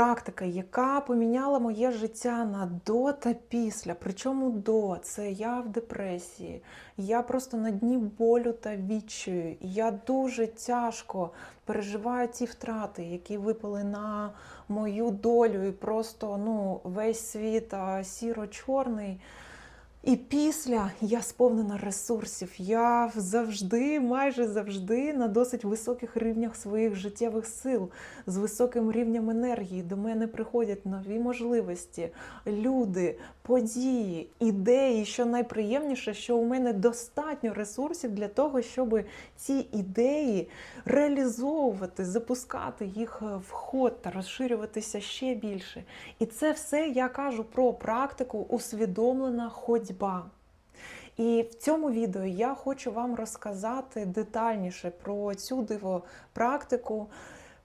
практика, яка поміняла моє життя на до та після. Причому до це я в депресії, я просто на дні болю та відчаю. Я дуже тяжко переживаю ті втрати, які випали на мою долю, і просто ну, весь світ сіро-чорний. І після я сповнена ресурсів. Я завжди, майже завжди, на досить високих рівнях своїх життєвих сил, з високим рівнем енергії. До мене приходять нові можливості, люди, події, ідеї. Що найприємніше, що у мене достатньо ресурсів для того, щоб ці ідеї реалізовувати, запускати їх в ход та розширюватися ще більше. І це все я кажу про практику усвідомлена ходьба. І в цьому відео я хочу вам розказати детальніше про цю дивопрактику,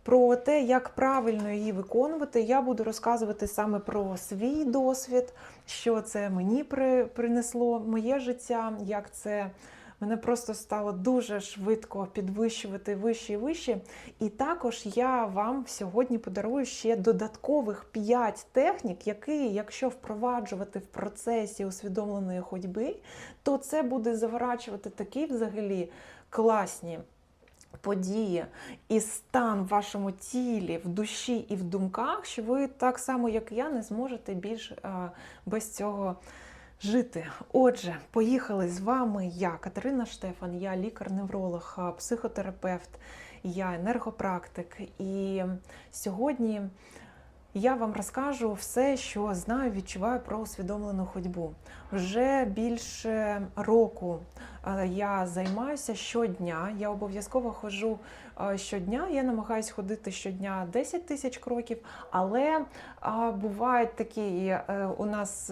про те, як правильно її виконувати. Я буду розказувати саме про свій досвід, що це мені принесло моє життя, як це мене просто стало дуже швидко підвищувати вище і вище. І також я вам сьогодні подарую ще додаткових 5 технік, які, якщо впроваджувати в процесі усвідомленої ходьби, то це буде заворачувати такі взагалі класні. Події і стан в вашому тілі, в душі і в думках, що ви так само, як я, не зможете більш без цього жити. Отже, поїхали з вами я, Катерина Штефан, я лікар-невролог, психотерапевт, я енергопрактик. І сьогодні я вам розкажу все, що знаю, відчуваю про усвідомлену ходьбу. Вже більше року е, я займаюся щодня. Я обов'язково ходжу е, щодня. Я намагаюся ходити щодня 10 тисяч кроків, але бувають такі е, у нас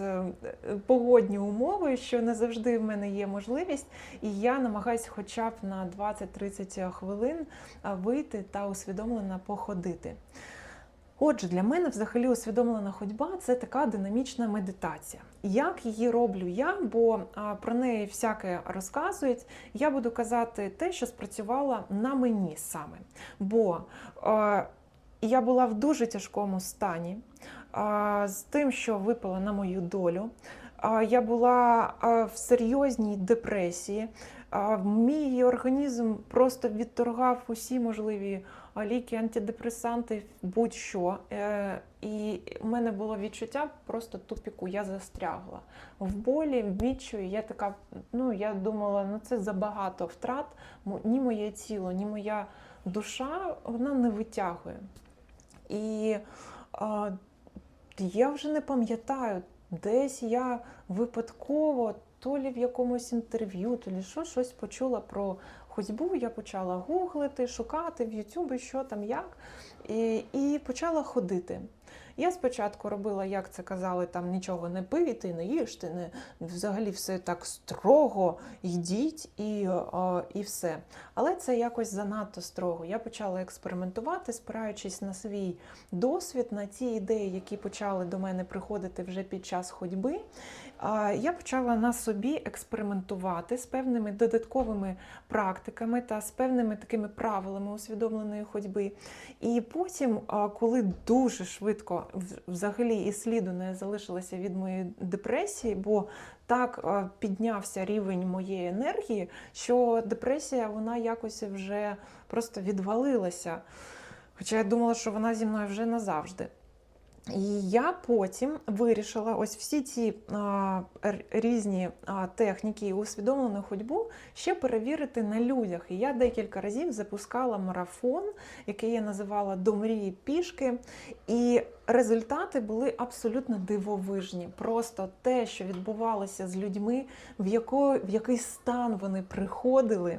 погодні умови, що не завжди в мене є можливість, і я намагаюся хоча б на 20-30 хвилин вийти та усвідомлено походити. Отже, для мене взагалі усвідомлена ходьба це така динамічна медитація. Як її роблю я, бо про неї всяке розказують, я буду казати те, що спрацювало на мені саме. Бо е, я була в дуже тяжкому стані а, з тим, що випало на мою долю. А, Я була а, в серйозній депресії. А, Мій організм просто відторгав усі можливі ліки, антидепресанти, будь-що. Е, І в мене було відчуття просто тупіку. Я застрягла в болі, в відчую. Я така, ну я думала, ну це забагато втрат. Ні моє тіло, ні моя душа вона не витягує. І а, я вже не пам'ятаю, десь я випадково, то лі в якомусь інтерв'ю, то лі що, щось почула про ходьбу. Я почала гуглити, шукати в Ютубі, що там, як, і, і почала ходити. Я спочатку робила, як це казали, там нічого не пийте, не їжте, не взагалі все так строго, йдіть і, а, і все. Але це якось занадто строго. Я почала експериментувати, спираючись на свій досвід, на ті ідеї, які почали до мене приходити вже під час ходьби. Я почала на собі експериментувати з певними додатковими практиками та з певними такими правилами усвідомленої ходьби. І потім, коли дуже швидко взагалі і сліду не залишилося від моєї депресії, бо так піднявся рівень моєї енергії, що депресія вона якось вже просто відвалилася. Хоча я думала, що вона зі мною вже назавжди. І я потім вирішила ось всі ці а, різні а, техніки і усвідомлену ходьбу ще перевірити на людях. І я декілька разів запускала марафон, який я називала до мрії пішки. І результати були абсолютно дивовижні. Просто те, що відбувалося з людьми, в, яко, в який стан вони приходили.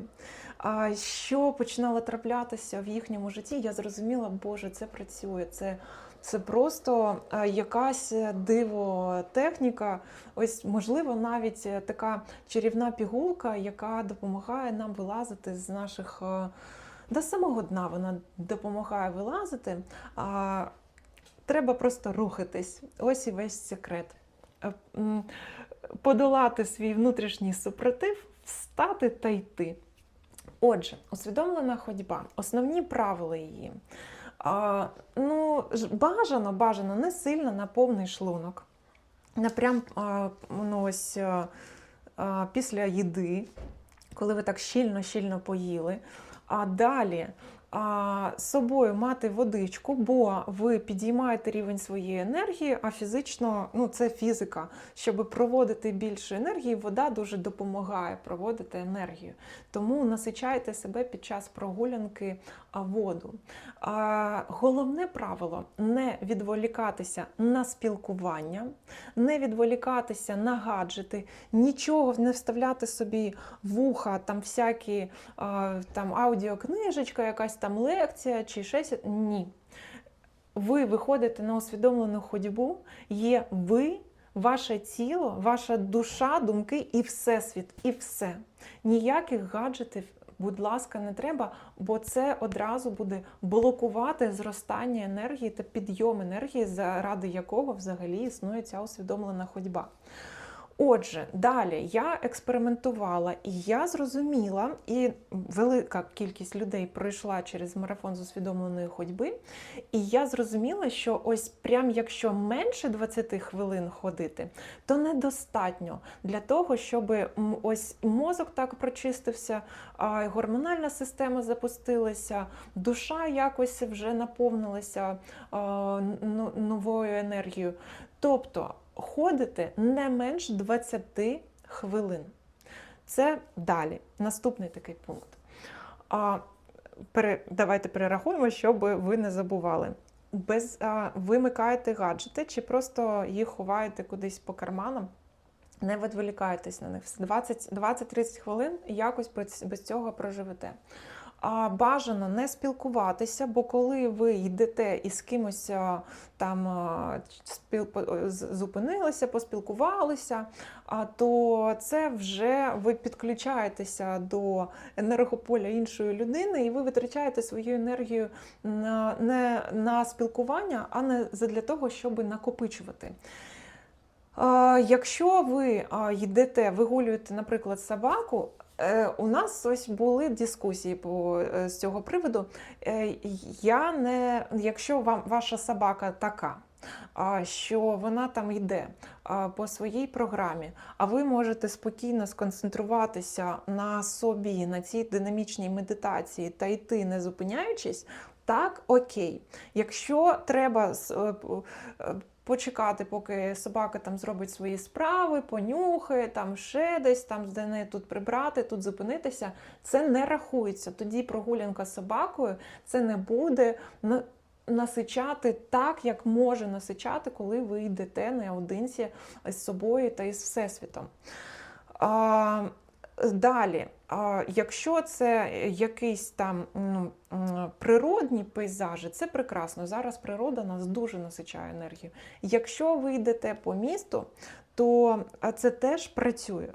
А що починало траплятися в їхньому житті, я зрозуміла, Боже, це працює. Це, це просто е, якась дивотехніка. Ось, можливо, навіть е, така чарівна пігулка, яка допомагає нам вилазити з наших е, до самого дна. Вона допомагає вилазити. А, треба просто рухатись. Ось і весь секрет. Е, Подолати свій внутрішній супротив, встати та йти. Отже, усвідомлена ходьба, основні правила її. А, ну, бажано, бажано не сильно на повний шлунок. Не прям а, ну, ось, а, після їди, коли ви так щільно-щільно поїли. А далі а, з собою мати водичку, бо ви підіймаєте рівень своєї енергії, а фізично ну, це фізика. Щоб проводити більше енергії, вода дуже допомагає проводити енергію. Тому насичайте себе під час прогулянки воду. Головне правило не відволікатися на спілкування, не відволікатися на гаджети, нічого не вставляти собі вуха, там всякі там аудіокнижечка, якась там лекція чи щось. Ні. Ви виходите на усвідомлену ходьбу, є ви, ваше тіло, ваша душа, думки і всесвіт, і все. Ніяких гаджетів, будь ласка, не треба, бо це одразу буде блокувати зростання енергії та підйом енергії, заради якого взагалі існує ця усвідомлена ходьба. Отже, далі я експериментувала, і я зрозуміла, і велика кількість людей пройшла через марафон з усвідомленої ходьби. І я зрозуміла, що ось прям якщо менше 20 хвилин ходити, то недостатньо для того, щоб ось мозок так прочистився, а гормональна система запустилася, душа якось вже наповнилася ну, новою енергією. Тобто ходити не менш 20 хвилин. Це далі. Наступний такий пункт. А, пере, давайте перерахуємо, щоб ви не забували. Без, а, вимикаєте гаджети чи просто їх ховаєте кудись по карманам. Не відволікайтесь на них. 20 20-30 хвилин якось без цього проживете. А бажано не спілкуватися, бо коли ви йдете і з кимось там зупинилися, поспілкувалися, то це вже ви підключаєтеся до енергополя іншої людини, і ви витрачаєте свою енергію не на спілкування, а не для того, щоб накопичувати. Якщо ви йдете, вигулюєте, наприклад, собаку, у нас ось були дискусії по е, з цього приводу. Е, Я не, якщо вам ваша собака така, що вона там йде по своїй програмі, а ви можете спокійно сконцентруватися на собі, на цій динамічній медитації та йти, не зупиняючись, так, окей. Якщо треба е, е, почекати, поки собака там зробить свої справи, понюхає, там ще десь, там де неї тут прибрати, тут зупинитися, це не рахується. Тоді прогулянка з собакою це не буде насичати так, як може насичати, коли ви йдете наодинці з собою та із всесвітом. А, Далі, якщо це якийсь там ну, природні пейзажі, це прекрасно. Зараз природа нас дуже насичає енергію. Якщо ви йдете по місту, то це теж працює.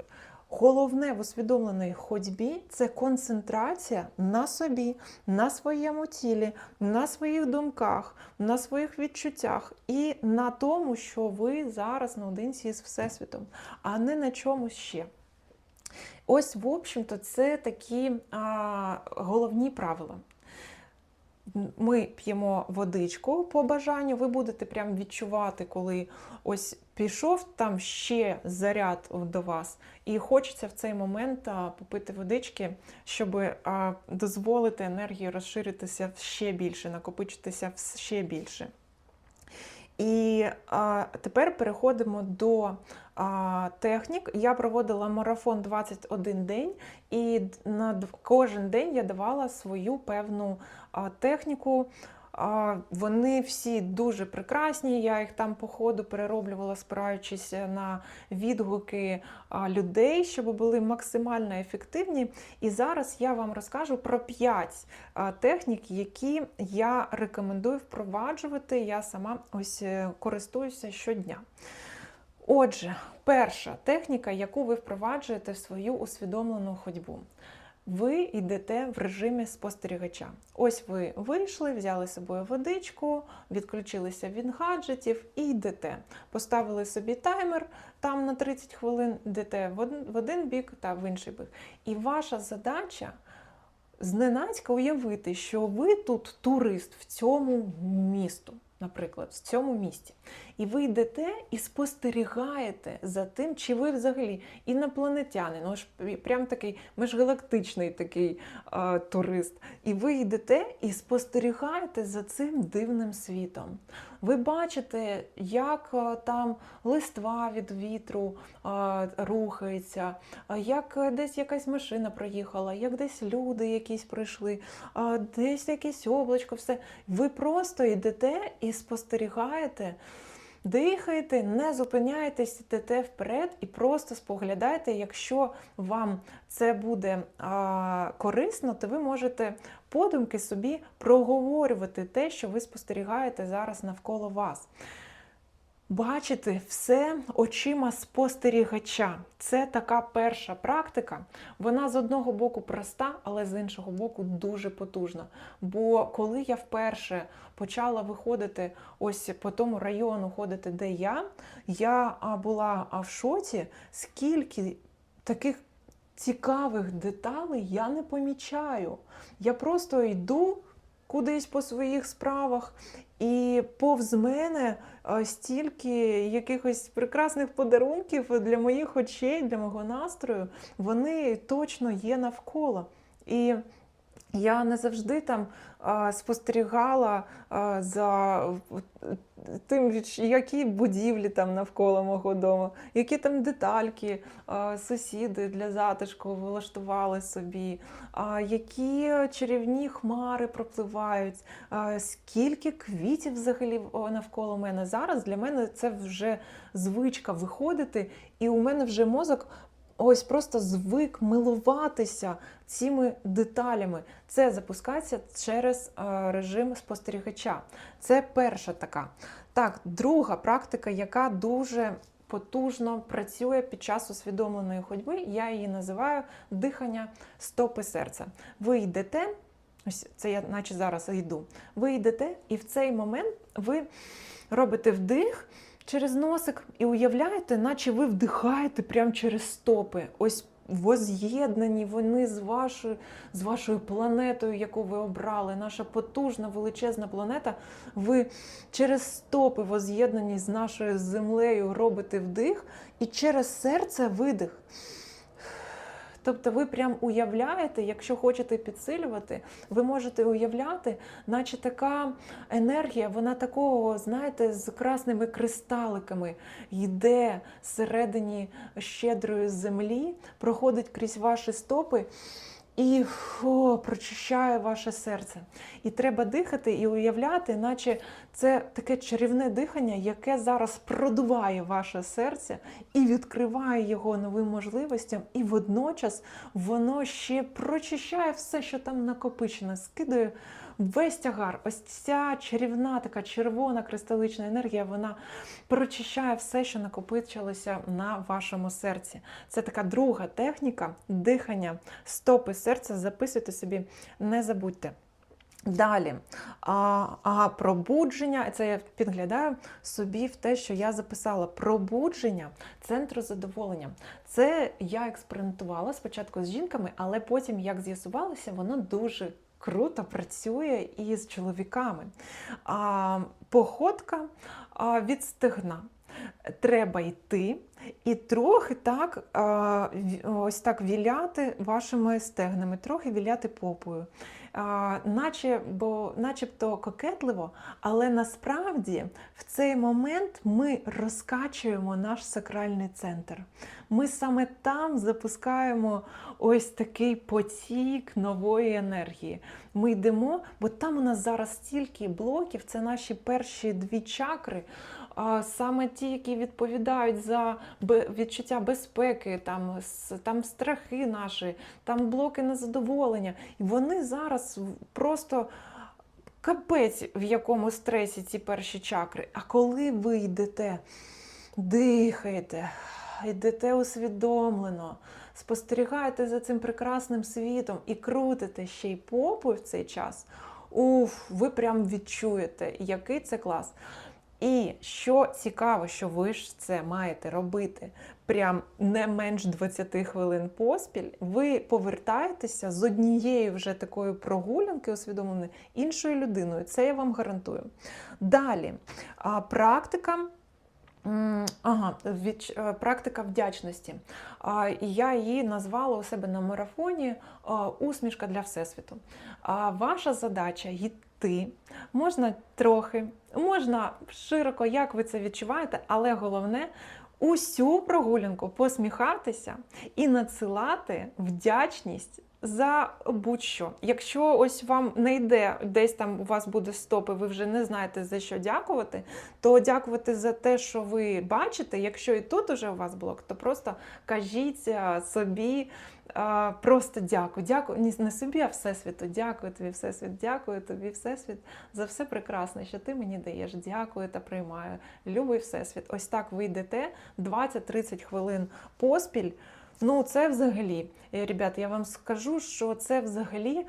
Головне в усвідомленій ходьбі це концентрація на собі, на своєму тілі, на своїх думках, на своїх відчуттях і на тому, що ви зараз наодинці з Всесвітом, а не на чомусь ще. Ось, в общем-то, це такі а, головні правила. Ми п'ємо водичку по бажанню, ви будете прям відчувати, коли ось пішов там ще заряд до вас, і хочеться в цей момент попити водички, щоб дозволити енергії розширитися ще більше, накопичитися ще більше. І тепер переходимо до технік. Я проводила марафон 21 день, і на кожен день я давала свою певну техніку. Вони всі дуже прекрасні. Я їх там по ходу перероблювала, спираючись на відгуки людей, щоб були максимально ефективні. І зараз я вам розкажу про 5 технік, які я рекомендую впроваджувати. Я сама ось е, користуюся щодня. Отже, перша техніка, яку ви впроваджуєте в свою усвідомлену ходьбу. Ви йдете в режимі спостерігача. Ось ви вийшли, взяли з собою водичку, відключилися від гаджетів і йдете. Поставили собі таймер там на 30 хвилин, йдете в один, бік та в інший бік. І ваша задача зненацька уявити, що ви тут турист в цьому місту, наприклад, в цьому місті. І ви йдете і спостерігаєте за тим, чи ви взагалі інопланетянин, ну ж прям такий межгалактичний такий а, турист. І ви йдете і спостерігаєте за цим дивним світом. Ви бачите, як а, там листва від вітру а, рухається, а, як десь якась машина проїхала, як десь люди якісь прийшли, а, десь якесь облачко, все. Ви просто йдете і спостерігаєте. Дихайте, не зупиняйтесь, йдете вперед і просто споглядайте. Якщо вам це буде а, корисно, то ви можете подумки собі проговорювати те, що ви спостерігаєте зараз навколо вас. Бачити все очима спостерігача. Це така перша практика. Вона з одного боку проста, але з іншого боку дуже потужна. Бо коли я вперше почала виходити ось по тому району ходити, де я, я була в шоці, скільки таких цікавих деталей я не помічаю. Я просто йду кудись по своїх справах. І повз мене стільки якихось прекрасних подарунків для моїх очей, для мого настрою, вони точно є навколо. І я не завжди там а, спостерігала а, за тим, які будівлі там навколо мого дому, які там детальки а, сусіди для затишку влаштували собі, а, які чарівні хмари пропливають, а, скільки квітів взагалі навколо мене. Зараз для мене це вже звичка виходити, і у мене вже мозок ось просто звик милуватися цими деталями. Це запускається через е, режим спостерігача. Це перша така. Так, друга практика, яка дуже потужно працює під час усвідомленої ходьби, я її називаю дихання стопи серця. Ви йдете. Ось це я, наче зараз йду. Ви йдете, і в цей момент ви робите вдих через носик і уявляєте, наче ви вдихаєте прямо через стопи. Ось воз'єднані вони з вашою, з вашою планетою, яку ви обрали. Наша потужна величезна планета. Ви через стопи воз'єднані з нашою землею робите вдих, і через серце видих. Тобто ви прям уявляєте, якщо хочете підсилювати, ви можете уявляти, наче така енергія, вона такого, знаєте, з красними кристаликами йде всередині щедрої землі, проходить крізь ваші стопи. І фу, прочищає ваше серце. І треба дихати і уявляти, наче це таке чарівне дихання, яке зараз продуває ваше серце і відкриває його новим можливостям, і водночас воно ще прочищає все, що там накопичено, скидає весь тягар. Ось ця чарівна, така червона кристалична енергія, вона прочищає все, що накопичилося на вашому серці. Це така друга техніка дихання, стопи серця. Записуйте собі, не забудьте. Далі, а, а пробудження, це я підглядаю собі в те, що я записала. Пробудження центру задоволення. Це я експериментувала спочатку з жінками, але потім, як з'ясувалося, воно дуже круто працює і з чоловіками. А, походка а, від. Треба йти і трохи так, ось так віляти вашими стегнами, трохи віляти попою. Наче, бо, начебто кокетливо, але насправді в цей момент ми розкачуємо наш сакральний центр. Ми саме там запускаємо ось такий потік нової енергії. Ми йдемо, бо там у нас зараз стільки блоків, це наші перші дві чакри. Саме ті, які відповідають за відчуття безпеки, там, там страхи наші, там блоки незадоволення. І вони зараз просто капець в якому стресі ці перші чакри. А коли ви йдете, дихаєте, йдете усвідомлено, спостерігаєте за цим прекрасним світом і крутите ще й попу в цей час, уф, ви прям відчуєте, який це клас. І що цікаво, що ви ж це маєте робити прям не менш 20 хвилин поспіль, ви повертаєтеся з однією вже такою прогулянки усвідомленої іншою людиною. Це я вам гарантую. Далі, практика. Ага, від, е, практика вдячності. Я її назвала у себе на марафоні Усмішка для Всесвіту. Ваша задача йти. Можна трохи, можна широко, як ви це відчуваєте, але головне усю прогулянку посміхатися і надсилати вдячність. За будь-що. Якщо ось вам не йде, десь там у вас буде стоп, і ви вже не знаєте за що дякувати, то дякувати за те, що ви бачите. Якщо і тут уже у вас блок, то просто кажіть е, собі е, просто дякую. Дякую не собі, а всесвіту. Дякую тобі, всесвіт, дякую тобі, всесвіт, за все прекрасне, що ти мені даєш. Дякую та приймаю. Любий всесвіт. Ось так ви йдете 20-30 хвилин поспіль. Ну, це взагалі, е, ребят, я вам скажу, що це взагалі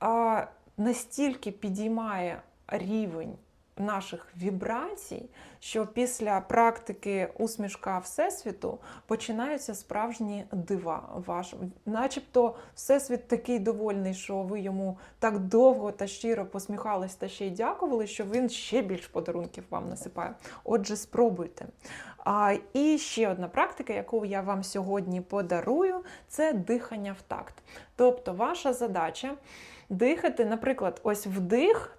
а, настільки підіймає рівень наших вібрацій, що після практики усмішка Всесвіту починаються справжні дива. Ваш, начебто, Всесвіт такий довольний, що ви йому так довго та щиро посміхались та ще й дякували, що він ще більш подарунків вам насипає. Отже, спробуйте. І ще одна практика, яку я вам сьогодні подарую, це дихання в такт. Тобто, ваша задача дихати, наприклад, ось вдих.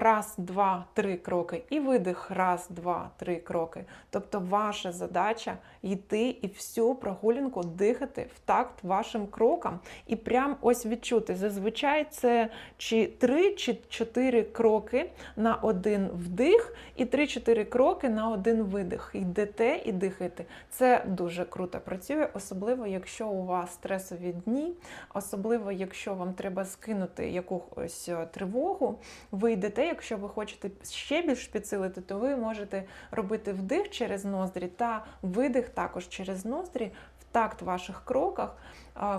Раз, два, три кроки, і видих, раз, два, три кроки. Тобто, ваша задача йти і всю прогулянку дихати в такт вашим крокам. І прям ось відчути. Зазвичай це чи три чи чотири кроки на один вдих, і 3-4 кроки на один видих. Йдете і дихаєте. Це дуже круто працює, особливо, якщо у вас стресові дні, особливо, якщо вам треба скинути якусь е, тривогу, ви йдете, якщо ви хочете ще більш підсилити, то ви можете робити вдих через ноздрі та видих також через ноздрі в такт ваших кроках.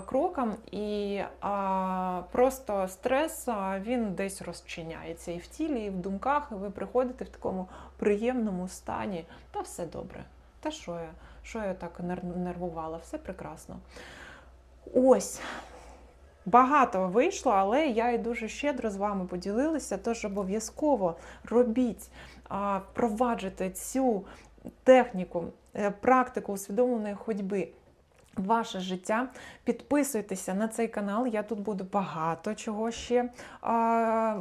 Крокам і а, просто стрес він десь розчиняється і в тілі, і в думках, і ви приходите в такому приємному стані. Та все добре. Та що я? Що я так нервувала? Все прекрасно. Ось. Багато вийшло, але я і дуже щедро з вами поділилася. Тож обов'язково робіть, впроваджуйте цю техніку, е, практику усвідомленої ходьби. Ваше життя. Підписуйтеся на цей канал. Я тут буду багато чого ще а,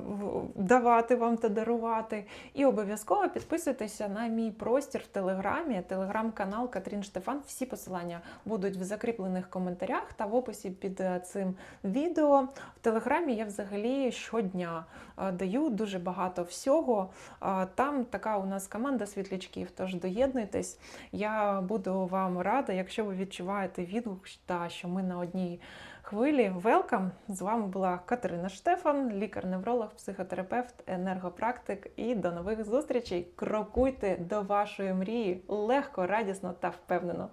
давати вам та дарувати. І обов'язково підписуйтеся на мій простір в Телеграмі, телеграм-канал Катрін Штефан. Всі посилання будуть в закріплених коментарях та в описі під е, цим відео. В Телеграмі я взагалі щодня е, даю дуже багато всього. Е, Там така у нас команда світлячків, тож доєднуйтесь. Я буду вам рада, якщо ви відчуваєте відгук та що ми на одній хвилі. Велкам! З вами була Катерина Штефан, лікар-невролог, психотерапевт, енергопрактик. І до нових зустрічей. Крокуйте до вашої мрії легко, радісно та впевнено.